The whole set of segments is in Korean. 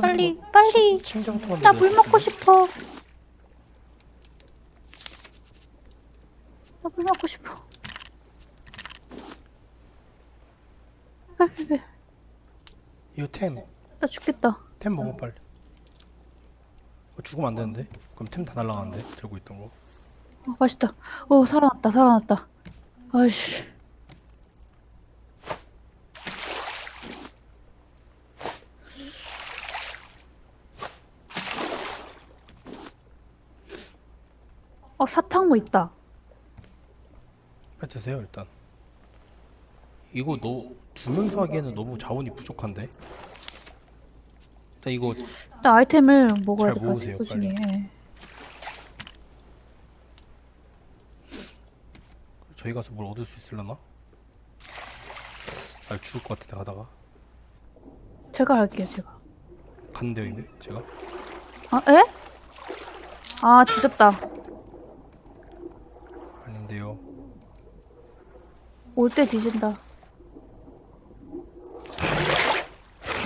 빨리 빨리. 침정통 나 물 먹고 싶어. 나 물 먹고 싶어. 빨리 이거 템. 나 죽겠다. 템 먹어 빨리. 어, 죽으면 안 되는데? 그럼 템 다 날라가는데? 들고 있던 거. 어, 맛있다. 오 살아났다 살아났다. 아이씨 어 사탕무 있다 빨리 드세요 일단. 이거 너두 명이서 하기에는 너무 자원이 부족한데. 일단 이거 나 아이템을 먹어야 잘 될것 같아 모으세요, 꾸준히 예. 저희 가서 뭘 얻을 수 있을려나? 아 죽을 것 같은데 가다가 제가 할게요 제가 갔는데요 이미 제가 아 에? 아 뒤졌다 아닌데요. 올 때 뒤진다.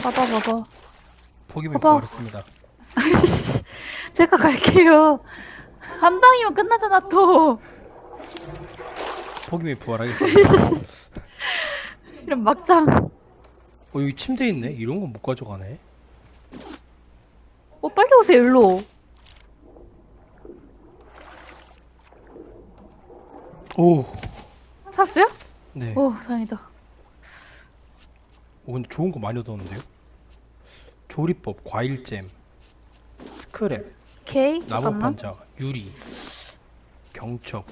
봐봐 봐봐. 포기면 봐봐. 부활했습니다. 제가 갈게요. 한 방이면 끝나잖아 또. 포기면 부활하겠습니다 이런 막장. 어 여기 침대 있네? 이런 건 못 가져가네. 어 빨리 오세요 일로 오 샀어요? 네. 오 다행이다 어, 근데 좋은 거 많이 얻었는데요? 조리법, 과일잼, 스크랩, 오케이 나무 잠깐만 판자, 유리, 경첩,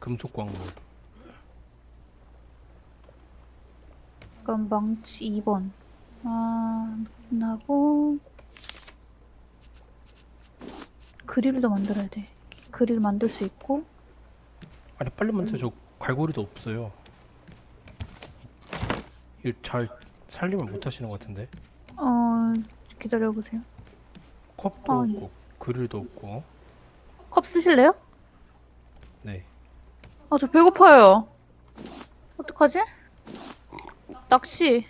금속 광물. 잠깐 망치 2번 아 나고 그릴도 만들어야 돼 그릴 만들 수 있고 아니 빨리 만져 저 갈고리도 없어요. 이거 잘 살림을 못 하시는 것 같은데. 어 기다려보세요 컵도 아, 없고 그릴도 없고. 컵 쓰실래요? 네. 아 저 배고파요 어떡하지? 낚시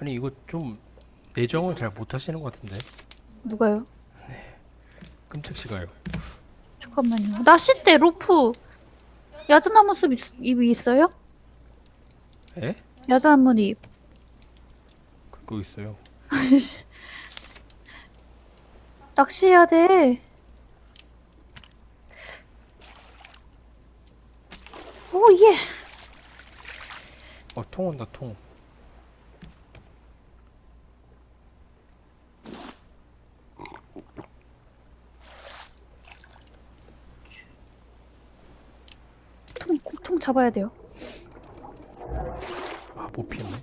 아니 이거 좀 내정을 잘 못 하시는 것 같은데. 누가요? 끔찍 시가요. 잠깐만요 낚싯대 로프 야자나무 숲 있- 잎이 있어요? 에? 야자나무 잎 그거 있어요. 낚시해야 돼 오 예 어 통 온다 통. 통, 통 잡아야 돼요 아 못 피했네.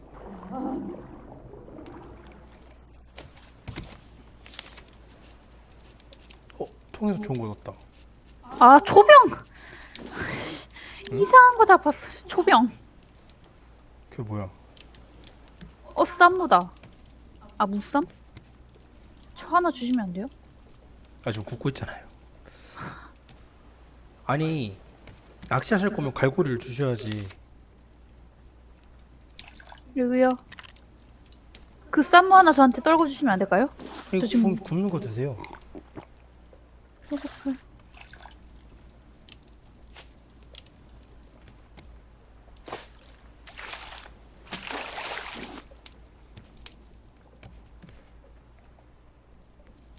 어 통에서 좋은 거 얻었다. 아 초병 아이씨, 이상한 거 잡았어 초병 그게 뭐야? 어 쌈무다 아 무쌈? 저 하나 주시면 안 돼요? 아 지금 굽고 있잖아요. 아니 낚시하실 거면 갈고리를 주셔야지. 여기요 그 쌈무 하나 저한테 떨궈 주시면 안 될까요? 저 지금- 굽, 굽는 거 드세요.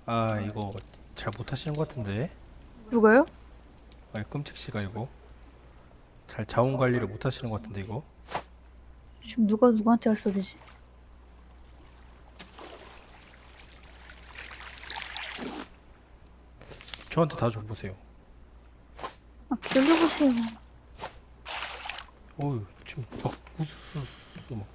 아 이거 잘 못하시는 것 같은데. 누가요? 아니 끔찍 씨가 이거 잘 자원 관리를 못 하시는 것 같은데 이거. 지금 누가 누구한테 할 소리지? 저한테 다 줘보세요. 아 기다려보세요 어유 지금 막 우스스스 막.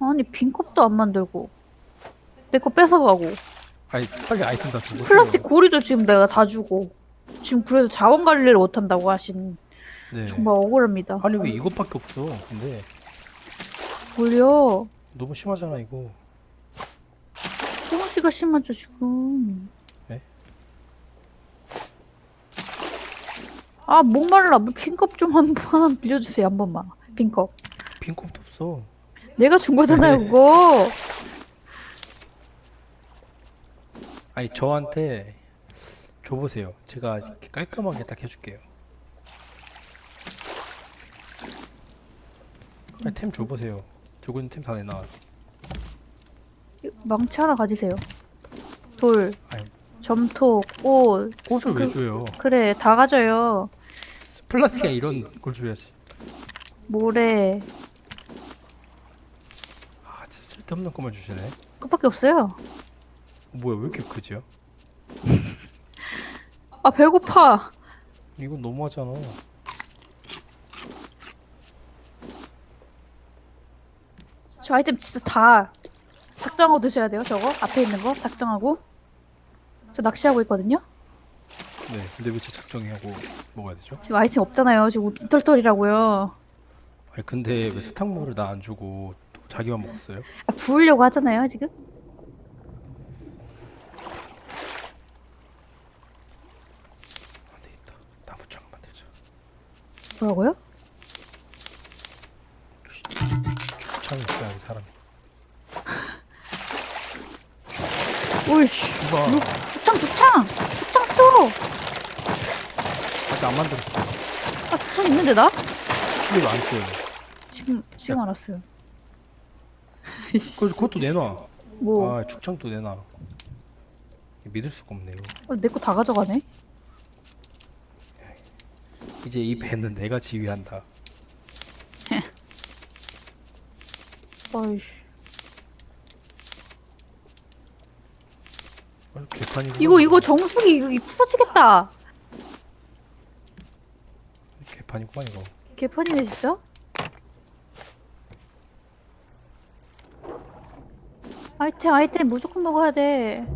아니 빈 컵도 안 만들고 내 거 뺏어가고 아니 빨리 아이템 다 주고. 플라스틱 고리도 지금 내가 다 주고 지금 그래도 자원 관리를 못 한다고 하신 네. 정말 억울합니다 아니 왜 이것밖에 없어? 근데 뭘요? 너무 심하잖아 이거. 소은 씨가 심하죠 지금 아 목말라 핑컵 좀 한번 빌려주세요 한 번만 핑컵 빈컵도 없어. 내가 준 거잖아요 그거 아니 저한테 줘보세요. 제가 이렇게 깔끔하게 딱 해줄게요. 아니 템 줘보세요. 들고 있는 템 다 내놔. 망치 하나 가지세요 돌 아니 점토 꽃 꽃을 왜 그- 줘요? 그래 다 가져요 플라스틱에 이런 걸 줘야지. 모래 아 진짜 쓸데없는 것만 주시네. 그밖에 없어요 뭐야 왜 이렇게 크지요? 아 배고파 이건 너무하잖아. 저 아이템 진짜 다 작정하고 드셔야 돼요 저거 앞에 있는 거 작정하고 저 낚시하고 있거든요 네. 근데 왜 제 작정하고 먹어야 되죠? 지금 아이템 없잖아요 지금 빈털털이라고요 아니 근데 왜 사탕물을 나 안 주고 또 자기만 먹었어요? 아, 부으려고 하잖아요 지금 안 되겠다. 나무창 만들자. 뭐라고요? 창이 있어야지 사람이. 오이씨 누가 죽창 죽창 죽창 써! 아직 안 만들었어. 아 죽창 있는데 나? 이거 안 써요. 지금 지금 알았어요 그 그것도 내놔. 뭐 아 축창도 내놔. 믿을 수가 없네요. 내거 다 가져가네 이제 이 배는 내가 지휘한다. 아, 개판이구나. 이거 이거 정수기 이거 부서지겠다 개판이구만 이거. 개판이네 진짜 아이템 아이템 무조건 먹어야 돼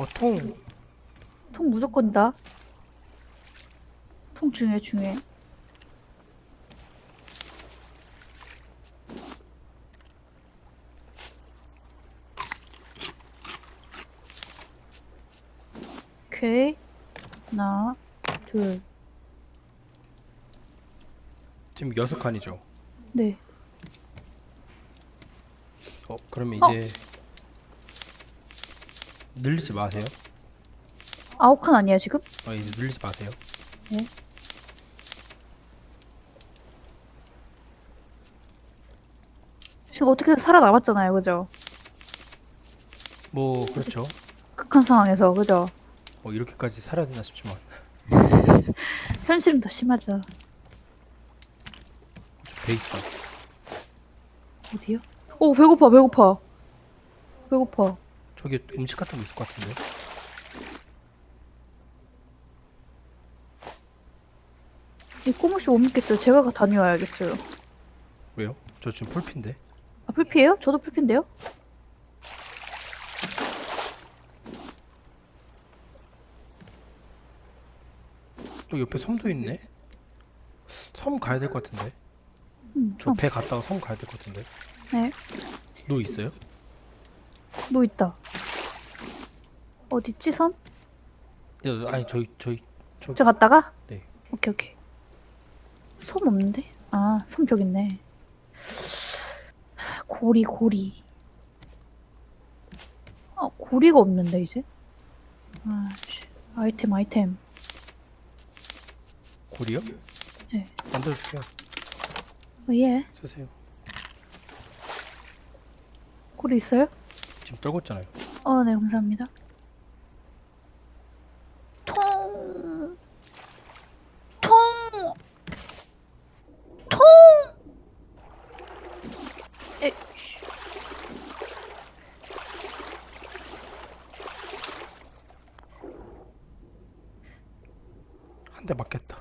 어 통. 통 무조건이다. 통 중요해 중요해. 오케이. 하나, 둘, 지금 여섯 칸이죠. 네. 어 그러면 어. 이제 늘리지 마세요. 아홉 칸 아니야 지금? 어 이제 늘리지 마세요. 네. 지금 어떻게든 살아남았잖아요, 그죠? 뭐 그렇죠. 극한 상황에서, 그죠? 뭐 이렇게까지 살아야 되나 싶지만 현실은 더 심하죠. 배 있다. 어디요? 오 배고파 배고파 배고파 저기 음식 같은 거 있을 것 같은데. 이 꼬무씨 못 믿겠어요 제가 다녀와야겠어요 왜요? 저 지금 풀핀데. 아 풀피예요? 저도 풀피인데요? 또 옆에 섬도 있네. 섬 가야 될 것 같은데. 음, 저배 갔다가 섬 가야 될 것 같은데. 네. 노 있어요? 뭐 있다 어딨지 섬? 네, 아니 저기 저기 저기 저 갔다가? 네. 오케이 오케이 섬 없는데? 아섬 저기 있네 고리 고리 아 고리가 없는데 이제 아 씨. 아이템 아이템 고리요? 네. 만들어줄게요. 어, 예 쓰세요. 고리 있어요? 지금 떨궜잖아요. 어, 네, 감사합니다. 통, 통, 통. 에, 씨. 한 대 맞겠다.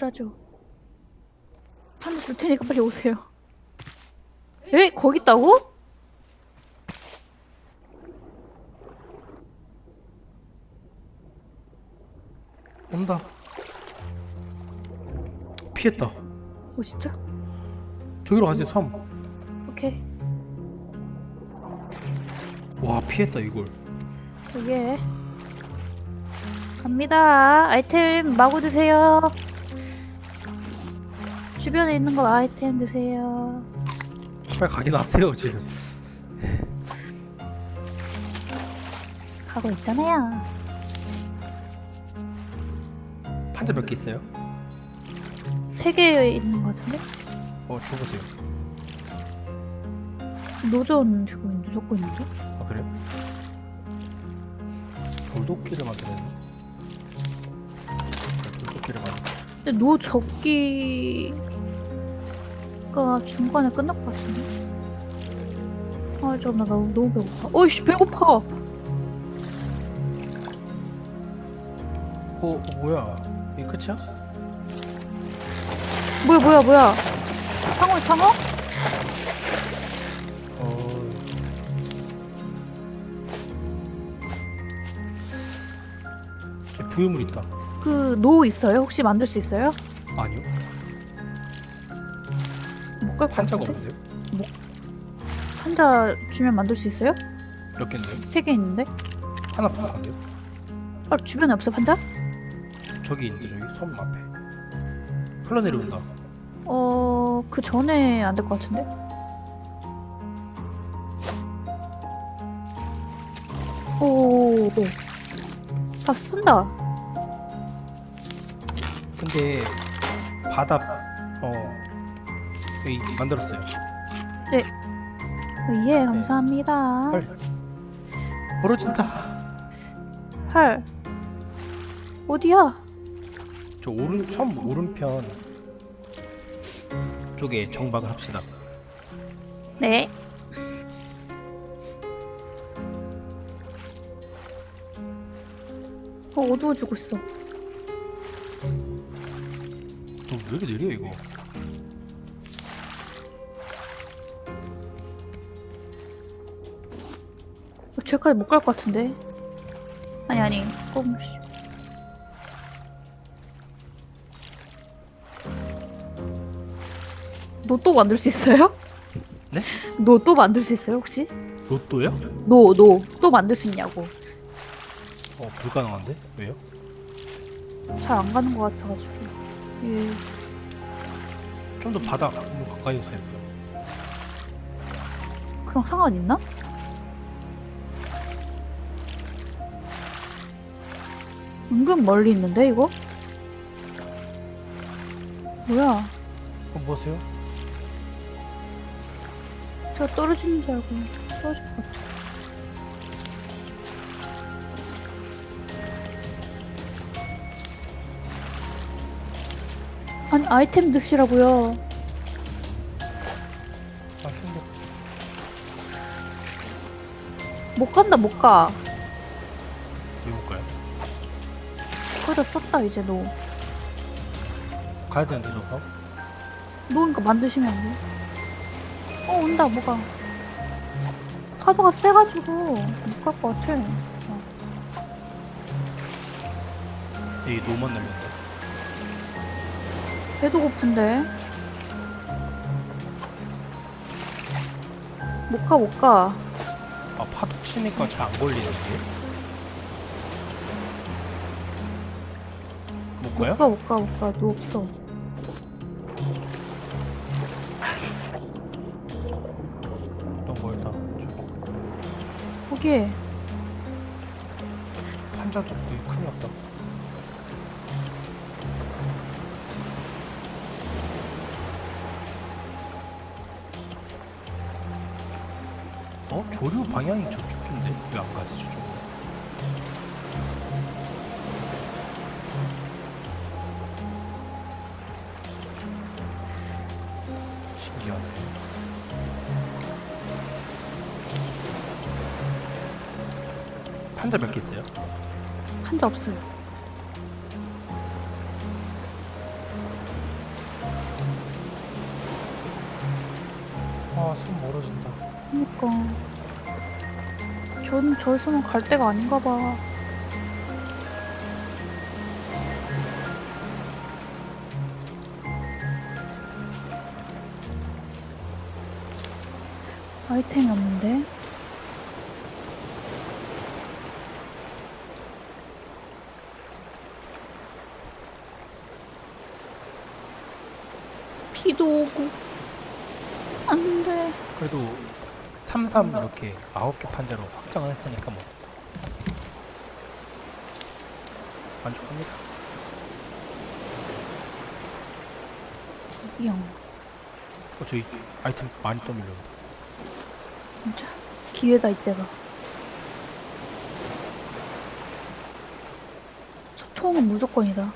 아, 오시라죠. 한 대 줄 테니까 빨리 오세요. 에? 거기 있다고? 온다. 피했다. 오 진짜? 저기로 가세요 섬. 오케이. 와 피했다 이걸. 여기에 갑니다. 아이템 마구 드세요. 주변에 있는 거 아이템 드세요. 빨리 가긴 하세요 지금. 가고 있잖아요. 판자 몇 개 있어요? 세 개 있는 거 같은데? 어 줘보세요. 노전 있는 적고 있는데? 아 그래요? 돌도끼를 돼. 돌도끼를 만들. 근데 노 적기 가 중간에 끝날 것 같은데? 아 잠깐만 나 너무 배고파. 어이씨 배고파. 어, 어 뭐야? 이게 끝이야? 뭐야 뭐야 뭐야? 상어 상어? 어. 부유물 있다. 그 노 있어요? 혹시 만들 수 있어요? 아니요. 못갈것 판자가 같은데? 없는데요? 판자 주면 만들 수 있어요? 몇 개인데요? 세 개 있는데? 하나 부족한데요? 아 주변에 없어 판자? 저기 있는데 저기 섬 앞에. 흘러내려온다. 어... 그 전에 안 될 것 같은데? 오오오오 다 쓴다 근데 바다 어 여기 만들었어요. 예 감사합니다 헐. 벌어진다. 헐 어디야? 저 오른 섬 오른편 쪽에 정박을 합시다. 네 어 어두워지고 있어 너왜 이렇게 느려 이거? 어, 저기까지 못 갈 것 같은데 아니 아니 조금 노또 만들 수 있어요? 네? 노또 만들 수 있어요 혹시? 로또요? 노 노 또 만들 수 있냐고 어 불가능한데? 왜요? 잘 안 가는 것 같아가지고 예. 좀더 너무 가까이서 해요. 그럼 상관 있나? 은근 멀리 있는데 이거? 뭐야? 그럼 뭐 하세요? 제가 떨어지는 줄 알고 떨어질 것 같아. 아니 아이템 드시라고요. 아. 못 간다 못 가. 왜 볼까요? 거기다 썼다 이제 노. 가야 되는데 저거? 노니까 만드시면 안 돼. 어 온다 뭐가. 파도가 세가지고 못 갈 것 같아. 여기 노만 날렸는데. 배도 고픈데. 못 가, 못 가. 아 파도 치니까 잘 안 걸리는데? 못 가요? 못 가, 못 가, 못 가. 노 없어. 너무 멀다. 저기 거기에. 판자도 여기 큰일 났다. 어? 조류 방향이 저쪽인데 왜 안 가지 저쪽으로? 환자 몇 개 있어요? 환자 없어요. 아손 멀어진다. 그니까. 전 저기서는 갈 데가 아닌가 봐. 아이템이 없는데? 비도 오고 안 돼. 그래도 33 이렇게 9개 판자로 확정을 했으니까 뭐 만족합니다. 영 어, 저희 아이템 많이 또 밀려온다. 진짜 기회다 이때가. 저 통은 무조건이다.